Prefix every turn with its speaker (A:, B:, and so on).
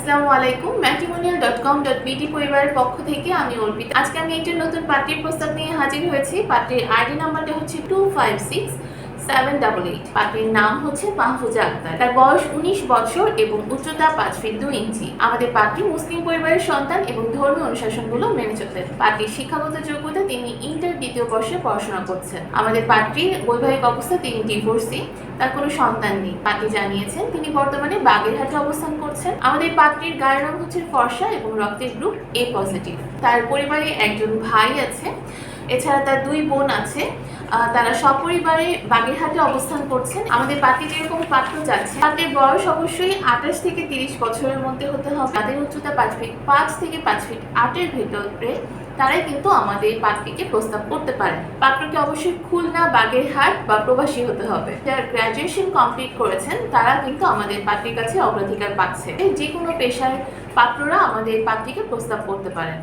A: আসসালামু আলাইকুম matrimonial dot com dot বিটি পরিবারের পক্ষ থেকে আমি অর্পিত। আজকে আমি একটি নতুন পার্টির প্রস্তাব নিয়ে হাজির হয়েছি। পার্টির আইডি নাম্বারটা হচ্ছে two five six seven double eight পাত্রীর নাম হচ্ছে মাহফুজা আক্তার। তার বয়স উনিশ বছর এবং উচ্চতা পাঁচ ফিট দুই ইঞ্চি। আমাদের পাত্রী মুসলিম পরিবারের সন্তান এবং ধর্মীয় অনুশাসনগুলো মেনে চলতেন। পাত্রীর শিক্ষাগত যোগ্যতা তিনি ইন্টার দ্বিতীয় বর্ষে পড়াশোনা করছেন। আমাদের পাত্রীর বৈবাহিক অবস্থা, তিনি ডিভোর্সি তার কোনো সন্তান নেই। পাত্রী জানিয়েছেন, তিনি বর্তমানে বাগেরহাটে অবস্থান করছেন। আমাদের পাত্রীর গায়ের রং হচ্ছে ফর্সা এবং রক্তের গ্রুপ এ পজিটিভ তার পরিবারে একজন ভাই আছে, এছাড়া তার দুই বোন আছে। তারা সপরিবারে বাগেরহাটে অবস্থান করছেন। আমাদের পাত্রী যেরকম পাত্র যাচ্ছে পাত্রের বয়স অবশ্যই আঠাশ থেকে তিরিশ বছরের মধ্যে হতে হবে। তাদের উচ্চতা পাঁচ ফিট পাঁচ থেকে পাঁচ ফিট আটের ভেতরে তারাই কিন্তু আমাদের পাত্রীকে প্রস্তাব করতে পারেন পাত্রকে অবশ্যই খুলনা, বাগেরহাট বা প্রবাসী হতে হবে। যারা গ্র্যাজুয়েশন কমপ্লিট করেছেন, তারা কিন্তু আমাদের পাত্রীর কাছে অগ্রাধিকার পাচ্ছে। যে কোনো পেশার পাত্ররা আমাদের পাত্রীকে প্রস্তাব করতে পারেন।